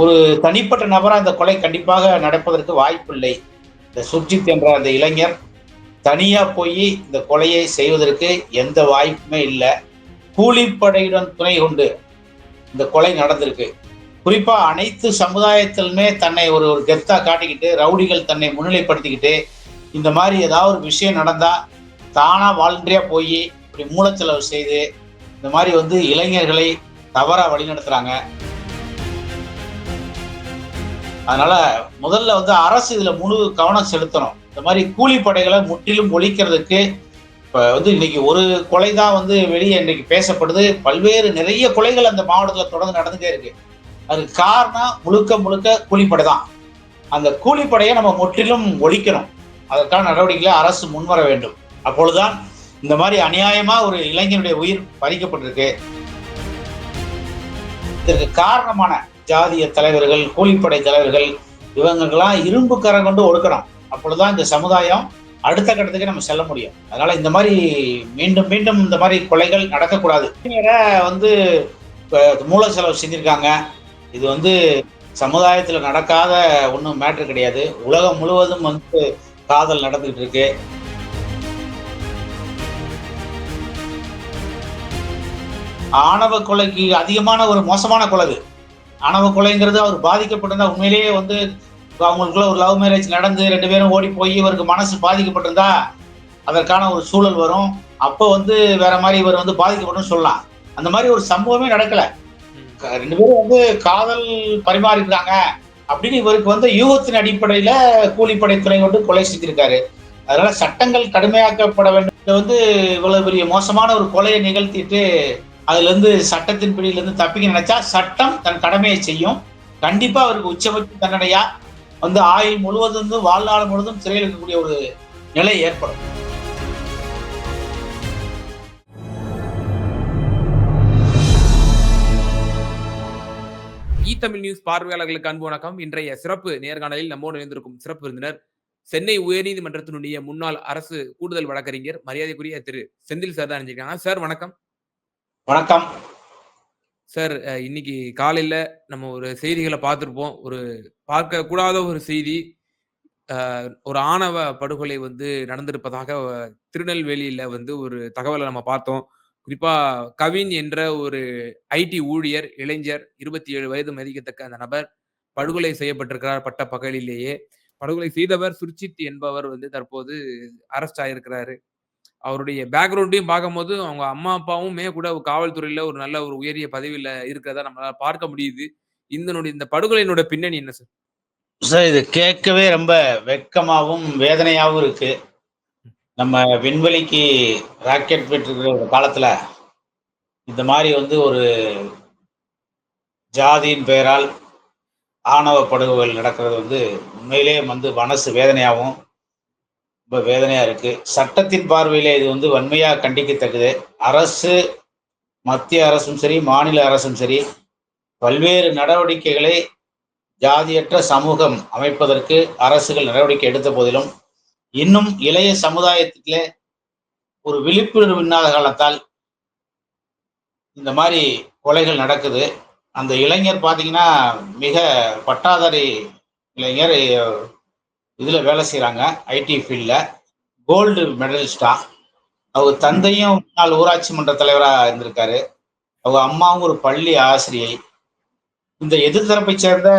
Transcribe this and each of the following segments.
ஒரு தனிப்பட்ட நபராக அந்த கொலை கண்டிப்பாக நடப்பதற்கு வாய்ப்பில்லை. இந்த சுர்ஜித் என்ற அந்த இளைஞர் தனியாக போய் இந்த கொலையை செய்வதற்கு எந்த வாய்ப்புமே இல்லை. கூலிப்படையுடன் துணை கொண்டு இந்த கொலை நடந்திருக்கு. குறிப்பாக அனைத்து சமுதாயத்திலுமே தன்னை ஒரு ஒரு கெத்தாக காட்டிக்கிட்டு ரவுடிகள் தன்னை முன்னிலைப்படுத்திக்கிட்டு இந்த மாதிரி ஏதாவது ஒரு விஷயம் நடந்தால் தானாக வாலண்டரியா போய் இப்படி மூலச்செலவு செய்து இந்த மாதிரி வந்து இளைஞர்களை தவறாக வழிநடத்துகிறாங்க அதனால முதல்ல வந்து அரசு இதுல முழு கவனம் செலுத்தணும். இந்த மாதிரி கூலிப்படைகளை முற்றிலும் ஒழிக்கிறதுக்கு இப்ப வந்து இன்னைக்கு ஒரு கொலை தான் வந்து வெளியே இன்னைக்கு பேசப்படுது. பல்வேறு நிறைய கொலைகள் அந்த மாவட்டத்தில் தொடர்ந்து நடந்துட்டே இருக்கு. அதுக்கு காரணம் முழுக்க முழுக்க கூலிப்படை தான். அந்த கூலிப்படையை நம்ம முற்றிலும் ஒழிக்கணும். அதற்கான நடவடிக்கைகளை அரசு முன்வர வேண்டும். அப்பொழுதுதான் இந்த மாதிரி அநியாயமா ஒரு இளைஞனுடைய உயிர் பறிக்கப்பட்டிருக்கு. இதற்கு காரணமான ஜாதிய தலைவர்கள் கூலிப்படை தலைவர்கள் இவங்கெல்லாம் இரும்பு கரம் கொண்டு ஒடுக்கணும். அப்பொழுதுதான் இந்த சமுதாயம் அடுத்த கட்டத்துக்கு நம்ம செல்ல முடியும். அதனால இந்த மாதிரி மீண்டும் மீண்டும் இந்த மாதிரி கொலைகள் நடக்கக்கூடாது. வந்து மூல செலவு செஞ்சிருக்காங்க. இது வந்து சமுதாயத்தில் நடக்காத ஒன்றும் மேட்ரு கிடையாது. உலகம் முழுவதும் வந்து காதல் நடந்துகிட்டு இருக்கு. ஆணவ கொலைக்கு அதிகமான ஒரு மோசமான கொலை ஆணவ கொலைங்கிறது அவர் பாதிக்கப்பட்டிருந்தா உண்மையிலேயே வந்து அவங்களுக்குள்ள ஒரு லவ் மேரேஜ் நடந்து ரெண்டு பேரும் ஓடி போய் இவருக்கு மனசு பாதிக்கப்பட்டிருந்தா அதற்கான ஒரு சூழல் வரும். அப்போ வந்து வேற மாதிரி இவர் வந்து பாதிக்கப்படும் சொல்லலாம். அந்த மாதிரி ஒரு சம்பவமே நடக்கல. ரெண்டு பேரும் வந்து காதல் பரிமாறிக்கிறாங்க அப்படின்னு இவருக்கு வந்து யூகத்தின் அடிப்படையில கூலிப்படை துணை கொண்டு கொலை செஞ்சிருக்காரு. அதனால சட்டங்கள் கடுமையாக்கப்பட வேண்டும் வந்து இவ்வளவு பெரிய மோசமான ஒரு கொலையை நிகழ்த்திட்டு அதுல இருந்து சட்டத்தின் பிடியில இருந்து தப்பிக்க நினைச்சா சட்டம் தன் கடமையை செய்யும். கண்டிப்பா அவருக்கு உச்சபட்ச தண்டனையா வந்து ஆயுள் முழுவதும் வந்து வாழ்நாள் முழுவதும் சிறையில் இருக்கக்கூடிய ஒரு நிலை ஏற்படும். இ தமிழ் நியூஸ் பார்வையாளர்களுக்கு அன்பு வணக்கம். இன்றைய சிறப்பு நேர்காணலில் நம்மோடு இணைந்திருக்கும் சிறப்பு விருந்தினர் சென்னை உயர்நீதிமன்றத்தினுடைய முன்னாள் அரசு கூடுதல் வழக்கறிஞர் மரியாதைக்குரிய திரு செந்தில் சார் தான் அறிஞ்சிருக்காங்க சார் வணக்கம். வணக்கம். சார் இன்னைக்கு காலையில நம்ம ஒரு செய்திகளை பார்த்துருப்போம். ஒரு பார்க்க கூடாத ஒரு செய்தி ஒரு ஆணவ படுகொலை வந்து நடந்திருப்பதாக திருநெல்வேலியில வந்து ஒரு தகவலை நம்ம பார்த்தோம். குறிப்பா கவின் என்ற ஒரு ஐடி ஊழியர் இளைஞர் இருபத்தி ஏழு வயது மதிக்கத்தக்க அந்த நபர் படுகொலை செய்யப்பட்டிருக்கிறார் பட்ட பகலிலேயே. படுகொலை செய்தவர் சுர்ஜித் என்பவர் வந்து தற்போது அரெஸ்ட் ஆயிருக்கிறாரு. அவருடைய பேக்ரவுண்டையும் பார்க்கும்போது அவங்க அம்மா அப்பாவுமே கூட காவல்துறையில ஒரு நல்ல ஒரு உயரிய பதவியில இருக்கிறதா நம்மளால பார்க்க முடியுது. இதனுடைய இந்த படுகொலையினுடைய பின்னணி என்ன சார் சார் இது கேட்கவே ரொம்ப வெட்கமாகவும் வேதனையாகவும் இருக்கு. நம்ம விண்வெளிக்கு ராக்கெட் பெற்றிருக்கிற ஒரு காலத்துல இந்த மாதிரி வந்து ஒரு ஜாதியின் பெயரால் ஆணவ படுகொலைகள் நடக்கிறது வந்து உண்மையிலே வந்து மனசு வேதனையாகவும் ரொம்ப வேதனையா இருக்கு. சட்டத்தின் பார்வையில் இது வந்து வன்மையா கண்டிக்கத்தக்கது. அரசு மத்திய அரசும் சரி மாநில அரசும் சரி பல்வேறு நடவடிக்கைகளை ஜாதியற்ற சமூகம் அமைப்பதற்கு அரசுகள் நடவடிக்கை எடுத்த போதிலும் இன்னும் இளைய சமுதாயத்திலே ஒரு விழிப்புணர்வு இல்லாத காலத்தால் இந்த மாதிரி கொலைகள் நடக்குது. அந்த இளைஞர் பார்த்தீங்கன்னா மிக பட்டாதாரி இளைஞர் இதில் வேலை செய்கிறாங்க ஐடி ஃபீல்டில் கோல்டு மெடலிஸ்டா அவங்க தந்தையும் முன்னாள் ஊராட்சி மன்ற தலைவராக இருந்திருக்காரு. அவங்க அம்மாவும் ஒரு பள்ளி ஆசிரியை. இந்த எதிர்த்தரப்பை சேர்ந்த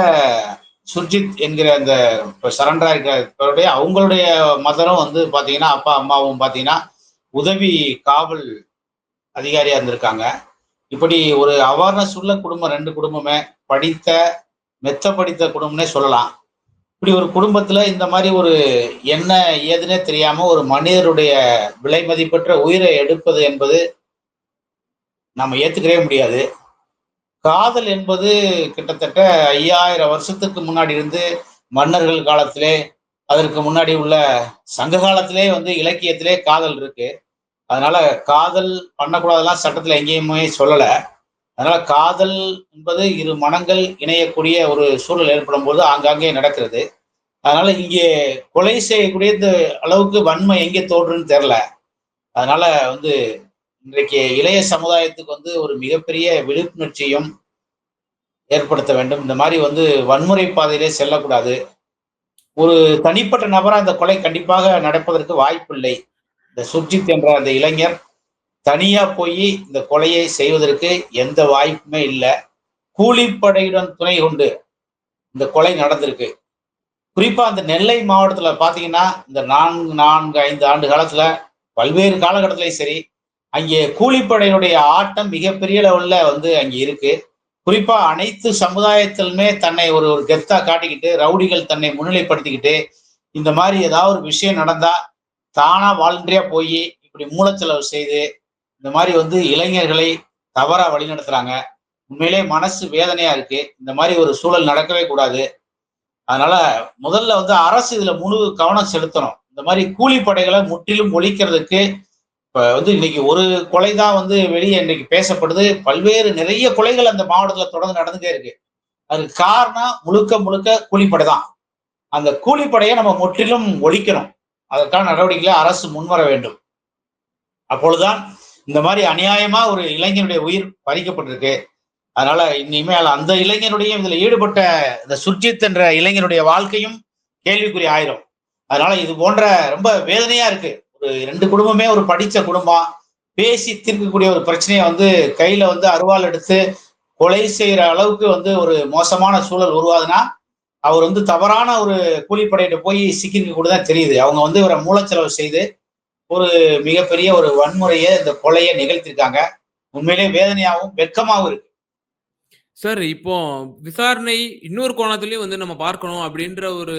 சுர்ஜித் என்கிற அந்த இப்போ சரண்டரா இருக்கிறவருடைய அவங்களுடைய மதரும் வந்து பார்த்தீங்கன்னா அப்பா அம்மாவும் பார்த்தீங்கன்னா உதவி காவல் அதிகாரியாக இருந்திருக்காங்க. இப்படி ஒரு அவேர்னஸ் உள்ள குடும்பம் ரெண்டு குடும்பமே படித்த மெத்த படித்த குடும்பம்னே சொல்லலாம். இப்படி ஒரு குடும்பத்துல இந்த மாதிரி ஒரு என்ன ஏதுன்னே தெரியாம ஒரு மனிதருடைய விலை மதிப்பற்ற உயிரை எடுப்பது என்பது நம்ம ஏத்துக்கவே முடியாது. காதல் என்பது கிட்டத்தட்ட ஐயாயிரம் வருஷத்துக்கு முன்னாடி இருந்து மன்னர்கள் காலத்திலே அதற்கு முன்னாடி உள்ள சங்க காலத்திலே வந்து இலக்கியத்திலே காதல் இருக்கு. அதனால காதல் பண்ணக்கூடாதெல்லாம் சட்டத்துல எங்கேயுமே சொல்லலை. அதனால காதல் என்பது இரு மனங்கள் இணையக்கூடிய ஒரு சூழல் ஏற்படும் போது ஆங்காங்கே நடக்கிறது. அதனால இங்கே கொலை செய்யக்கூடிய இந்த அளவுக்கு வன்மை எங்கே தோன்றுன்னு தெரில அதனால வந்து இன்றைக்கு இளைய சமுதாயத்துக்கு வந்து ஒரு மிகப்பெரிய விழிப்புணர்ச்சியும் ஏற்படுத்த வேண்டும். இந்த மாதிரி வந்து வன்முறை பாதையிலே செல்லக்கூடாது. ஒரு தனிப்பட்ட நபராக அந்த கொலை கண்டிப்பாக நடப்பதற்கு வாய்ப்பில்லை. இந்த சுர்ஜித் என்ற அந்த இளைஞர் தனியா போய் இந்த கொலையை செய்வதற்கு எந்த வாய்ப்புமே இல்லை. கூலிப்படையுடன் துணை கொண்டு இந்த கொலை நடந்திருக்கு. குறிப்பா அந்த நெல்லை மாவட்டத்துல பாத்தீங்கன்னா இந்த நான்கு நான்கு ஐந்து ஆண்டு காலத்துல பல்வேறு காலகட்டத்திலையும் சரி அங்கே கூலிப்படையினுடைய ஆட்டம் மிகப்பெரிய லெவல்ல வந்து அங்கே இருக்கு. குறிப்பா அனைத்து சமுதாயத்திலுமே தன்னை ஒரு ஒரு கெத்தா காட்டிக்கிட்டு ரவுடிகள் தன்னை முன்னிலைப்படுத்திக்கிட்டு இந்த மாதிரி ஏதாவது ஒரு விஷயம் நடந்தா தானா வாலண்டரியா போய் இப்படி மூலச்செலவு செய்து இந்த மாதிரி வந்து இளைஞர்களை தவறா வழிநடத்துறாங்க. உண்மையிலே மனசு வேதனையா இருக்கு. இந்த மாதிரி ஒரு சூழல் நடக்கவே கூடாது. அதனால முதல்ல வந்து அரசு இதுல முழு கவனம் செலுத்தணும். இந்த மாதிரி கூலிப்படைகளை முற்றிலும் ஒழிக்கிறதுக்கு இப்ப வந்து இன்னைக்கு ஒரு கொலை தான் வந்து வெளியே இன்னைக்கு பேசப்படுது. பல்வேறு நிறைய கொலைகள் அந்த மாவட்டத்துல தொடர்ந்து நடந்துட்டே இருக்கு. அதுக்கு காரணம் முழுக்க முழுக்க கூலிப்படை தான் அந்த கூலிப்படையை நம்ம முற்றிலும் ஒழிக்கணும். அதற்கான நடவடிக்கைகளை அரசு முன்வர வேண்டும். அப்பொழுதுதான் இந்த மாதிரி அநியாயமா ஒரு இளைஞனுடைய உயிர் பறிக்கப்பட்டிருக்கு. அதனால இனிமேல் அந்த இளைஞனுடைய இதுல ஈடுபட்ட இந்த சுர்ஜித் என்ற இளைஞனுடைய வாழ்க்கையும் கேள்விக்குறி ஆயிரும். அதனால இது போன்ற ரொம்ப வேதனையா இருக்கு. ஒரு ரெண்டு குடும்பமே ஒரு படித்த குடும்பம். பேசி தீர்க்கக்கூடிய ஒரு பிரச்சனையை வந்து கையில வந்து அருவாள் எடுத்து கொலை செய்யற அளவுக்கு வந்து ஒரு மோசமான சூழல் உருவாதுன்னா அவர் வந்து தவறான ஒரு கூலிப்படையிட்ட போய் சிக்கிருக்க கூட தான் தெரியுது. அவங்க வந்து இவரை மூலச்செலவு செய்து ஒரு மிகப்பெரிய ஒரு வன்முறையை இந்த கொலையை நிகழ்த்திருக்காங்க. உண்மையிலே வேதனையாகவும் வெட்கமாகவும் இருக்கு. சார் இப்போ விசாரணை இன்னொரு கோணத்திலயும் வந்து நம்ம பார்க்கணும் அப்படின்ற ஒரு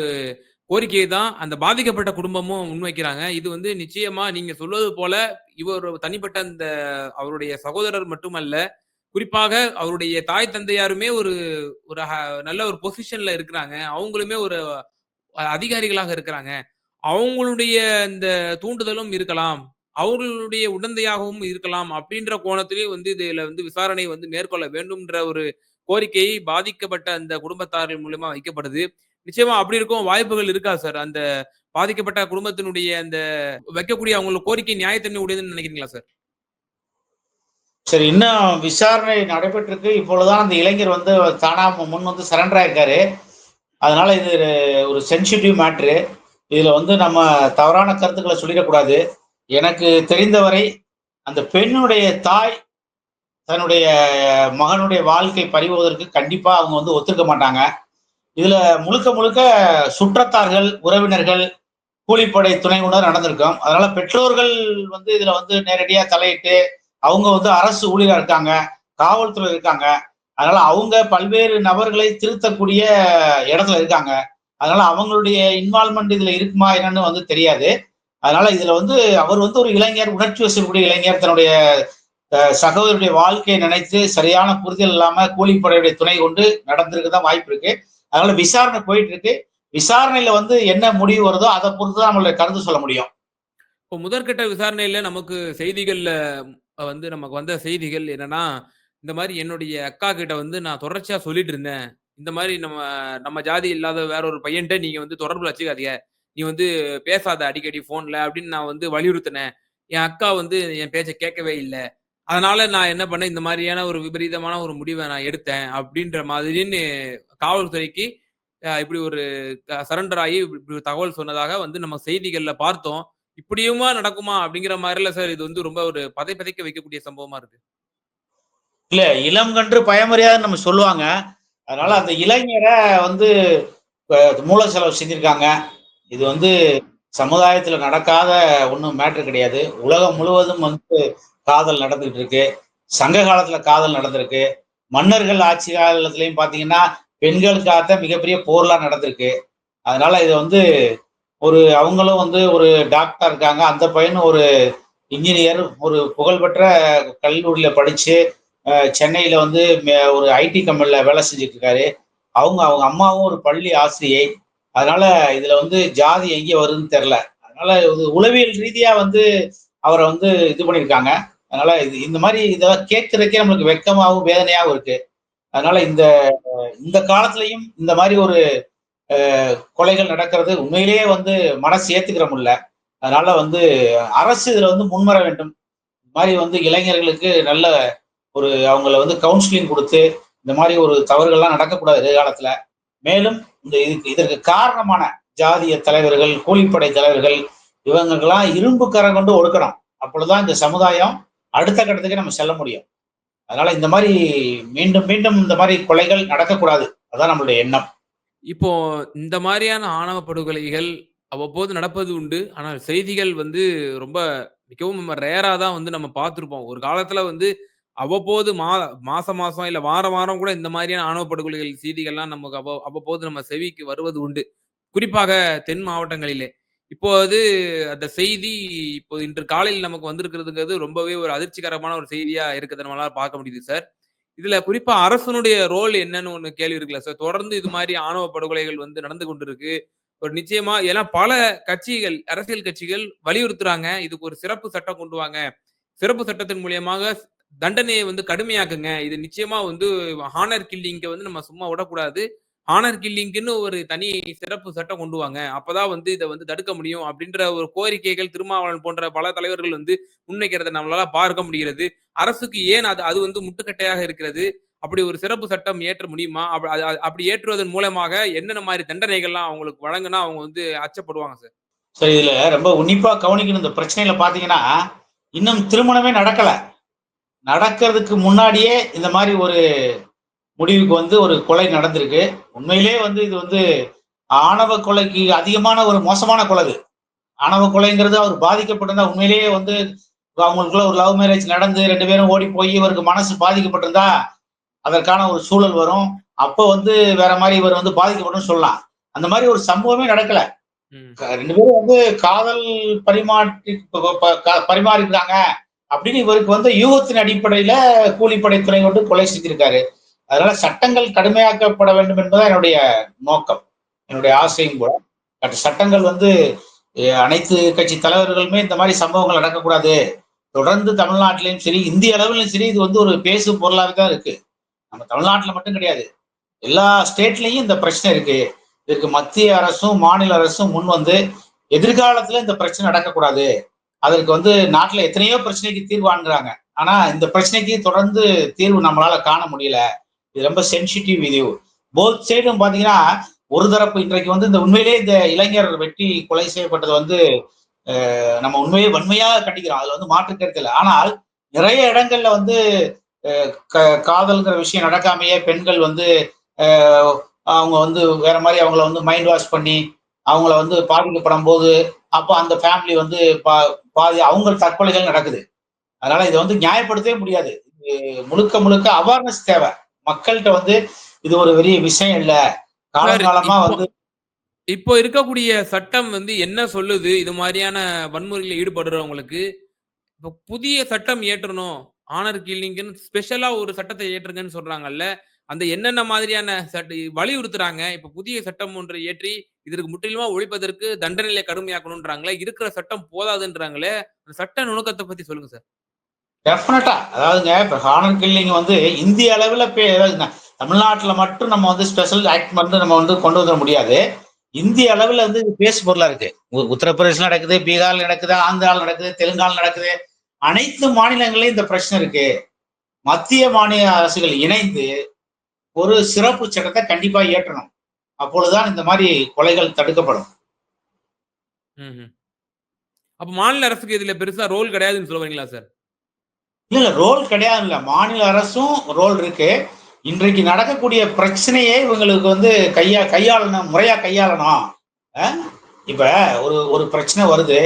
கோரிக்கையை தான் அந்த பாதிக்கப்பட்ட குடும்பமும் முன்வைக்கிறாங்க. இது வந்து நிச்சயமா நீங்க சொல்வது போல இவர் தனிப்பட்ட அந்த அவருடைய சகோதரர் மட்டுமல்ல குறிப்பாக அவருடைய தாய் தந்தையாருமே ஒரு ஒரு ஹ- நல்ல ஒரு பொசிஷன்ல இருக்கிறாங்க. அவங்களுமே ஒரு அதிகாரிகளாக இருக்கிறாங்க. அவங்களுடைய இந்த தூண்டுதலும் இருக்கலாம் அவர்களுடைய உடந்தையாகவும் இருக்கலாம் அப்படின்ற கோணத்திலே வந்து இதில் வந்து விசாரணை வந்து மேற்கொள்ள வேண்டும்ன்ற ஒரு கோரிக்கை பாதிக்கப்பட்ட அந்த குடும்பத்தார்கள் மூலயமா வைக்கப்படுது. நிச்சயமா அப்படி இருக்கும் வாய்ப்புகள் இருக்கா சார்? அந்த பாதிக்கப்பட்ட குடும்பத்தினுடைய அந்த வைக்கக்கூடிய அவங்களோட கோரிக்கை நியாயத்தன்மை உடையதுன்னு நினைக்கிறீங்களா சார்? சரி இன்னும் விசாரணை நடைபெற்றிருக்கு. இப்பொழுதுதான் அந்த இளைஞர் வந்து தானா முன் வந்து சரண்டர் ஆயிருக்காரு. அதனால இது ஒரு சென்சிட்டிவ் மேட்ரு இதுல வந்து நம்ம தவறான கருத்துக்களை சொல்லிடக்கூடாது. எனக்கு தெரிந்தவரை அந்த பெண்ணுடைய தாய் தன்னுடைய மகனுடைய வாழ்க்கை பறிவதற்கு கண்டிப்பா அவங்க வந்து ஒத்துக்க மாட்டாங்க. இதுல முழுக்க முழுக்க சுற்றத்தார்கள் உறவினர்கள் கூலிப்படை துணையுடன் நடந்திருக்கும். அதனால பெற்றோர்கள் வந்து இதுல வந்து நேரடியா தலையிட்டு அவங்க வந்து அரசு ஊழியராக இருக்காங்க காவல்துறை இருக்காங்க. அதனால அவங்க பல்வேறு நபர்களை திருத்தக்கூடிய இடத்துல இருக்காங்க. அதனால அவங்களுடைய இன்வால்மெண்ட் இதுல இருக்குமா என்னன்னு வந்து தெரியாது. அதனால இதுல வந்து அவர் வந்து ஒரு இளைஞர் உணர்ச்சி வசக்கூடிய இளைஞர். தன்னுடைய சகோதரருடைய வாழ்க்கையை நினைத்து சரியான புரிதல் இல்லாம கூலிப்படையுடைய துணை கொண்டு நடந்திருக்கு தான் வாய்ப்பு இருக்கு. அதனால விசாரணை போயிட்டு இருக்கு. விசாரணையில வந்து என்ன முடிவு வருதோ அதை பொறுத்து தான் நம்மளுடைய கருத்து சொல்ல முடியும். இப்போ முதற்கட்ட விசாரணையில நமக்கு செய்திகள்ல வந்து நமக்கு வந்த செய்திகள் என்னன்னா இந்த மாதிரி என்னுடைய அக்கா கிட்ட வந்து நான் தொடர்ச்சியா சொல்லிட்டு இருந்தேன். இந்த மாதிரி நம்ம நம்ம ஜாதி இல்லாத வேற ஒரு பையன்ட்ட நீங்க வந்து தொடர்புல வச்சுக்காதீங்க. நீ வந்து பேசாத அடிக்கடி போன்ல அப்படின்னு நான் வந்து வலியுறுத்தினேன். என் அக்கா வந்து என் பேச்சை கேட்கவே இல்லை. அதனால நான் என்ன பண்ணேன்? இந்த மாதிரியான ஒரு விபரீதமான ஒரு முடிவை நான் எடுத்தேன் அப்படின்ற மாதிரின்னு காவல்துறைக்கு இப்படி ஒரு சரண்டர் ஆகி இப்படி ஒரு தகவல் சொன்னதாக வந்து நம்ம செய்திகள்ல பார்த்தோம். இப்படியுமா நடக்குமா அப்படிங்கிற மாதிரில சார் இது வந்து ரொம்ப ஒரு பதை பதைக்க வைக்கக்கூடிய சம்பவமா இருக்கு. இல்ல இளம் கன்று பயமறியாதுன்னு நம்ம சொல்லுவாங்க. அதனால அந்த இளைஞரை வந்து மூல செலவு செஞ்சிருக்காங்க. இது வந்து சமுதாயத்துல நடக்காத ஒன்றும் மேட்ரு கிடையாது. உலகம் முழுவதும் வந்து காதல் நடந்துகிட்டு இருக்கு. சங்க காலத்துல காதல் நடந்திருக்கு. மன்னர்கள் ஆட்சி காலத்திலையும் பாத்தீங்கன்னா பெண்களுக்காகத்தான் மிகப்பெரிய போர்லாம் நடந்திருக்கு. அதனால இது வந்து ஒரு அவங்களும் வந்து ஒரு டாக்டர் இருக்காங்க. அந்த பையனும் ஒரு இன்ஜினியர் ஒரு புகழ்பெற்ற கல்லூரியில படிச்சு சென்னையில் வந்து மே- ஒரு ஐடி கம்பெனியில் வேலை செஞ்சுட்டு இருக்காரு அவங்க அவங்க அம்மாவும் ஒரு பள்ளி ஆசிரியை. அதனால இதில் வந்து ஜாதி எங்கே வருதுன்னு தெரில. அதனால இது உளவியல் ரீதியாக வந்து அவரை வந்து இது பண்ணியிருக்காங்க. அதனால இது இந்த மாதிரி இதெல்லாம் கேட்கறதுக்கே நம்மளுக்கு வெக்கமாகவும் வேதனையாகவும் இருக்கு. அதனால இந்த இந்த காலத்திலையும் இந்த மாதிரி ஒரு கொலைகள் நடக்கிறது உண்மையிலேயே வந்து மனசு ஏத்துக்கிற முடியல. அதனால வந்து அரசு இதுல வந்து முன்வர வேண்டும். இந்த மாதிரி வந்து இளைஞர்களுக்கு நல்ல ஒரு அவங்கள வந்து கவுன்சிலிங் கொடுத்து இந்த மாதிரி ஒரு தவறுகள்லாம் நடக்கக்கூடாது எதிர்காலத்துல. மேலும் இந்த இதுக்கு இதற்கு காரணமான ஜாதிய தலைவர்கள் கூலிப்படை தலைவர்கள் இவங்கெல்லாம் இரும்பு கரம் கொண்டு ஒடுக்கணும். அப்பொழுதுதான் இந்த சமுதாயம் அடுத்த கட்டத்துக்கு நம்ம செல்ல முடியும். அதனால இந்த மாதிரி மீண்டும் மீண்டும் இந்த மாதிரி கொலைகள் நடக்கக்கூடாது. அதான் நம்மளுடைய எண்ணம். இப்போ இந்த மாதிரியான ஆணவ படுகொலைகள் அவ்வப்போது நடப்பது உண்டு. ஆனால் செய்திகள் வந்து ரொம்ப மிகவும் நம்ம ரேரா தான் வந்து நம்ம பார்த்துருப்போம். ஒரு காலத்துல வந்து அவ்வப்போது மா மாசம் மாசம் இல்ல வாரம் வாரம் கூட இந்த மாதிரியான ஆணவ படுகொலைகள் செய்திகள்லாம் நமக்கு அவ்வ அவ்வப்போது நம்ம செவிக்கு வருவது உண்டு. குறிப்பாக தென் மாவட்டங்களிலே. இப்போது அந்த செய்தி இப்போ இன்று காலையில் நமக்கு வந்திருக்கிறதுங்கிறது ரொம்பவே ஒரு அதிர்ச்சிகரமான ஒரு செய்தியா இருக்கிறத நம்மளால பார்க்க முடியுது சார். இதுல குறிப்பா அரசனுடைய ரோல் என்னன்னு ஒண்ணு கேள்வி இருக்குல்ல சார். தொடர்ந்து இது மாதிரி ஆணவ படுகொலைகள் வந்து நடந்து கொண்டிருக்கு. ஒரு நிச்சயமா ஏன்னா பல கட்சிகள், அரசியல் கட்சிகள் வலியுறுத்துறாங்க. இதுக்கு ஒரு சிறப்பு சட்டம் கொண்டு வாங்க. சிறப்பு சட்டத்தின் மூலியமாக தண்டனையை வந்து கடுமையாக்குங்க. இது நிச்சயமா வந்து ஹானர் கில்லிங்க வந்து நம்ம சும்மா விடக்கூடாது. ஹானர் கில்லிங்க்குன்னு ஒரு தனி சிறப்பு சட்டம் கொண்டு வாங்க. அப்பதான் வந்து இதை வந்து தடுக்க முடியும் அப்படின்ற ஒரு கோரிக்கைகள் திருமாவளவன் போன்ற பல தலைவர்கள் வந்து முன்வைக்கிறத நம்மளால பார்க்க முடிகிறது. அரசுக்கு ஏன் அது அது வந்து முட்டுக்கட்டையாக இருக்கிறது? அப்படி ஒரு சிறப்பு சட்டம் ஏற்ற முடியுமா? அது அப்படி ஏற்றுவதன் மூலமாக என்னென்ன மாதிரி தண்டனைகள்லாம் அவங்களுக்கு வழங்குனா அவங்க வந்து அச்சப்படுவாங்க சார்? சார் இதுல ரொம்ப உன்னிப்பா கவனிக்கணும் இந்த பிரச்சனையில பாத்தீங்கன்னா இன்னும் திருமணமே நடக்கல நடக்கிறதுக்கு முன்னாடியே இந்த மாதிரி ஒரு முடிவுக்கு வந்து ஒரு கொலை நடந்திருக்கு. உண்மையிலே வந்து இது வந்து ஆணவ கொலைக்கு அதிகமான ஒரு மோசமான கொலை ஆணவ கொலைங்கிறது அவர் பாதிக்கப்பட்டிருந்தா உண்மையிலேயே வந்து அவங்களுக்குள்ள ஒரு லவ் மேரேஜ் நடந்து ரெண்டு பேரும் ஓடி போய் இவருக்கு மனசு பாதிக்கப்பட்டிருந்தா அதற்கான ஒரு சூழல் வரும். அப்போ வந்து வேற மாதிரி இவர் வந்து பாதிக்கப்படும் சொல்லலாம். அந்த மாதிரி ஒரு சம்பவமே நடக்கல. ரெண்டு பேரும் வந்து காதல் பரிமாற்றி பரிமாறிக்கிறாங்க. அப்படின்னு இவருக்கு வந்து யூகத்தின் அடிப்படையில கூலிப்படை துணை கொண்டு கொலை செஞ்சிருக்காரு. அதனால சட்டங்கள் கடுமையாக்கப்பட வேண்டும் என்பதுதான் என்னுடைய நோக்கம். என்னுடைய ஆசையும் கூட. சட்டங்கள் வந்து அனைத்து கட்சி தலைவர்களுமே இந்த மாதிரி சம்பவங்கள் நடக்கக்கூடாது. தொடர்ந்து தமிழ்நாட்டிலையும் சரி இந்திய அளவிலும் சரி இது வந்து ஒரு பேசு பொருளாக தான் இருக்கு. நம்ம தமிழ்நாட்டில் மட்டும் கிடையாது. எல்லா ஸ்டேட்லையும் இந்த பிரச்சனை இருக்கு. இதுக்கு மத்திய அரசும் மாநில அரசும் முன் வந்து எதிர்காலத்துல இந்த பிரச்சனை நடக்கக்கூடாது. அதற்கு வந்து நாட்டுல எத்தனையோ பிரச்சனைக்கு தீர்வான்கிறாங்க ஆனா இந்த பிரச்சனைக்கு தொடர்ந்து தீர்வு நம்மளால காண முடியல. இது ரொம்ப சென்சிட்டிவ் இது. போத் சைடும் பாத்தீங்கன்னா ஒரு தரப்பு இன்றைக்கு வந்து இந்த உண்மையிலேயே இந்த இளைஞர் வெட்டி கொலை செய்யப்பட்டது வந்து நம்ம உண்மையே வன்மையாக கண்டிக்கிறோம். அதுல வந்து மாற்று கருத்து இல்லை. ஆனால் நிறைய இடங்கள்ல வந்து க- காதல்ங்கிற விஷயம் நடக்காமையே பெண்கள் வந்து அவங்க வந்து வேற மாதிரி அவங்கள வந்து மைண்ட் வாஷ் பண்ணி அவங்கள வந்து பாதிக்கப்படும் போது அப்போ அந்த ஃபேமிலி வந்து பா- பாதி அவங்க தற்கொலைகள் நடக்குது அதனால இதை வந்து நியாயப்படுத்தவே முடியாது முழுக்க முழுக்க அவேர்னஸ் தேவை மக்கள்கிட்ட வந்து இது ஒரு பெரிய விஷயம் இல்ல காலங்காலமா இப்போ- வந்து இப்போ இருக்கக்கூடிய சட்டம் வந்து என்ன சொல்லுது? இது மாரியான வன்முறையில ஈடுபடுறவங்களுக்கு, இப்போ புதிய சட்டம் இயற்றணும். ஆனர் கில்லிங்ன்னு ஸ்பெஷலா ஒரு சட்டத்தை இயற்றுங்கன்னு சொல்றாங்கல்ல. அந்த என்னென்ன மாதிரியான சட்ட வலியுறுத்துறாங்க. இப்ப புதிய சட்டம் ஒன்றை இயற்றி, இதற்கு முற்றிலுமா ஒழிப்பதற்கு தண்டனையில கடுமையாக்கணும்ன்றாங்களே. இருக்கிற சட்டம் போதாதுன்றாங்களே. அந்த சட்ட நுணுக்கத்தை பத்தி சொல்லுங்க சார். டெஃபினட்டா அதாவதுங்க இப்ப ஹானர் கில்லிங் வந்து இந்திய அளவுல பே- தமிழ்நாட்டுல மட்டும் நம்ம வந்து ஸ்பெஷல் ஆக்ட் வந்து நம்ம வந்து கொண்டு வந்துட முடியாது இந்திய அளவுல வந்து பேசு பொருளா இருக்கு உ- உத்தரப்பிரதேசம் நடக்குது பீகார்ல நடக்குது ஆந்திரால நடக்குது தெலுங்கானா நடக்குது அனைத்து மாநிலங்களையும் இந்த பிரச்சனை இருக்கு மத்திய மாநில அரசுகள் இணைந்து ஒரு சிறப்பு சட்டத்தை கண்டிப்பா இயற்றணும் அப்பொழுதுதான் இந்த மாதிரி கொலைகள் தடுக்கப்படும். அப்ப மாநில அரசுக்கு இதுல பெருசா ரோல் கிடையாதுன்னு சொல்ல வரீங்களா சார்? இல்ல ரோல் கிடையாது இல்ல மாநில அரசும் ரோல் இருக்கு இன்றைக்கு நடக்கக்கூடிய பிரச்சனையே இவங்களுக்கு வந்து கையா கையாளணும் முறையா கையாளணும்? இப்ப ஒரு ஒரு பிரச்சனை வருது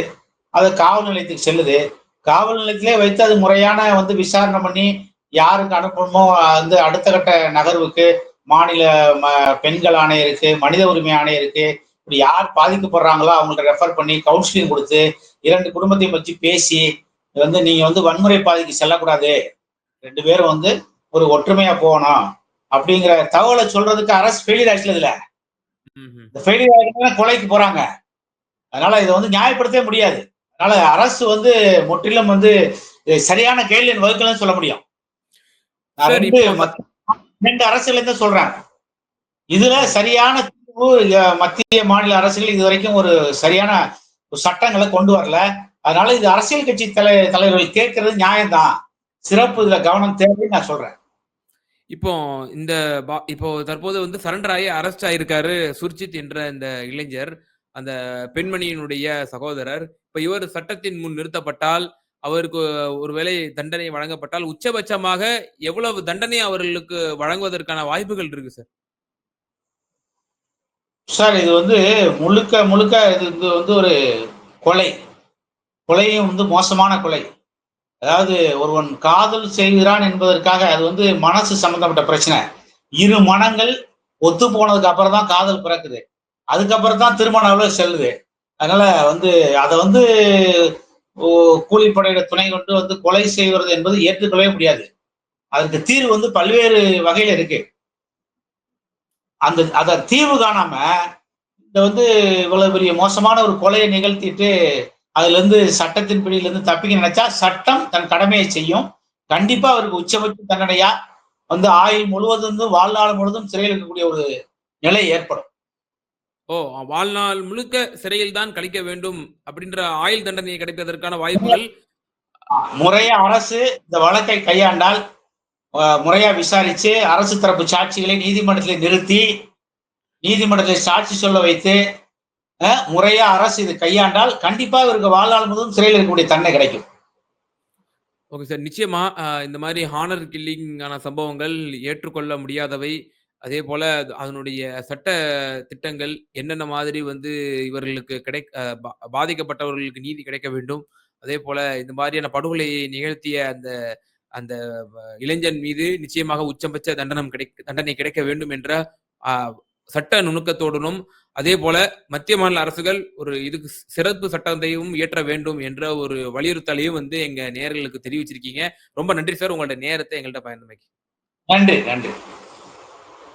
அது காவல் நிலையத்துக்கு செல்லுது காவல் நிலையத்திலே வைத்து அது முறையான வந்து விசாரணை பண்ணி யாருக்கு அனுப்பணுமோ வந்து அடுத்த கட்ட நகர்வுக்கு மாநில ம- பெண்கள் ஆணையம் இருக்கு மனித உரிமை ஆணையம் இருக்கு. இப்படி யார் பாதிக்கப்படுறாங்களோ அவங்கள்ட்ட ரெஃபர் பண்ணி கவுன்சிலிங் கொடுத்து இரண்டு குடும்பத்தையும் வச்சு பேசி வந்து நீங்க வந்து வன்முறை பாதைக்கு செல்லக்கூடாது. ரெண்டு பேரும் வந்து ஒரு ஒற்றுமையா போகணும். அப்படிங்கிற தகவலை சொல்றதுக்கு அரசு ஃபெயிலியர் ஆச்சுல இதுல. இந்த ஃபெயிலியர் ஆகிட்டு கொலைக்கு போறாங்க. அதனால இதை வந்து நியாயப்படுத்தவே முடியாது. அதனால அரசு வந்து முற்றிலும் வந்து சரியான கேள்வி வகுக்கலன்னு சொல்ல முடியும். ரெண்டு இப்போ- மத்த- அரசுல இருந்து இதுல சரியான தீர்வு மத்திய மாநில அரசுகள் இது வரைக்கும் ஒரு சரியான ஒரு சட்டங்களை கொண்டு வரல அதனால இது அரசியல் கட்சி தலை தலைவர்கள் கேட்கறது நியாயம்தான் சிறப்பு இதுல கவனம் தேவைன்னு நான் சொல்றேன் இப்போ இந்த பா இப்போ தற்போது வந்து சரண்டர் ஆகி அரெஸ்ட் ஆயிருக்காரு சுர்ஜித் என்ற இந்த இளைஞர். அந்த பெண்மணியினுடைய சகோதரர். இப்ப இவர் சட்டத்தின் முன் நிறுத்தப்பட்டால், அவருக்கு ஒருவேளை தண்டனை வழங்கப்பட்டால், உச்சபட்சமாக எவ்வளவு தண்டனை அவர்களுக்கு வழங்குவதற்கான வாய்ப்புகள் இருக்கு சார்? சார் இது வந்து முழுக்க முழுக்க இது இது வந்து ஒரு கொலை. கொலையும் வந்து மோசமான கொலை. அதாவது ஒருவன் காதல் செய்கிறான் என்பதற்காக அது வந்து மனசு சம்பந்தப்பட்ட பிரச்சனை. இரு மனங்கள் ஒத்து போனதுக்கு அப்புறம் தான் காதல் பிறக்குது. அதுக்கப்புறம் தான் திருமண அளவு செல்லுது. அதனால வந்து அதை வந்து கூலிப்படையோட துணை கொண்டு வந்து கொலை செய்வது என்பது ஏற்றுக்கொள்ளவே முடியாது. அதற்கு தீர்வு வந்து பல்வேறு வகையில இருக்கு. அந்த அத தீர்வு காணாம, இந்த வந்து இவ்வளவு பெரிய மோசமான ஒரு கொலையை நிகழ்த்திட்டு, அதிலிருந்து சட்டத்தின் பிடியிலிருந்து தப்பிக்க நினைச்சா, சட்டம் தன் கடமையை செய்யும். கண்டிப்பா அவருக்கு உச்சபட்ச தண்டனையா வந்து ஆயுள் முழுவதும் வாழ்நாள் முழுவதும் சிறையில் இருக்கக்கூடிய ஒரு நிலை ஏற்படும். ஓ! வாழ்நாள் முழுக்க சிறையில் தான் கழிக்க வேண்டும் அப்படின்ற ஆயுள் தண்டனை கிடைப்பதற்கான வாய்ப்புகள் முறையா அரசு இந்த வழக்கை கையாண்டால், முறையா விசாரிச்சு, அரசு தரப்பு சாட்சிகளை நீதிமன்றத்திலே நிறுத்தி, நீதிமன்றத்திலே சாட்சி சொல்ல வைத்து, முறையா அரசு இத கையாண்டால், கண்டிப்பா இவருக்கு வாழ்நாள் முழுவதும் சிறையில் இருக்கக்கூடிய தண்டனை கிடைக்கும். Okay sir. நிச்சயமா இந்த மாரி ஹானர் கில்லிங்கான சம்பவங்கள் ஏற்றுக்கொள்ள முடியாதவை. அதே போல அதனுடைய சட்ட திட்டங்கள் என்னென்ன மாதிரி வந்து இவர்களுக்கு கிடை பா பாதிக்கப்பட்டவர்களுக்கு நீதி கிடைக்க வேண்டும். அதே போல இந்த மாதிரியான படுகொலையை நிகழ்த்திய அந்த அந்த இளைஞன் மீது நிச்சயமாக உச்சபட்ச தண்டனம் கிடைக் தண்டனை கிடைக்க வேண்டும் என்ற சட்ட நுணுக்கத்தோடனும், அதே போல மத்திய, மாநில அரசுகள் ஒரு இதுக்கு சிறப்பு சட்டத்தையும் இயற்ற வேண்டும் என்ற ஒரு வலியுறுத்தலையும் வந்து எங்க நேர்களுக்கு தெரிவிச்சிருக்கீங்க. ரொம்ப நன்றி சார். உங்களோட நேரத்தை எங்கள்ட்ட பயன்படுத்தி நன்றி, நன்றி.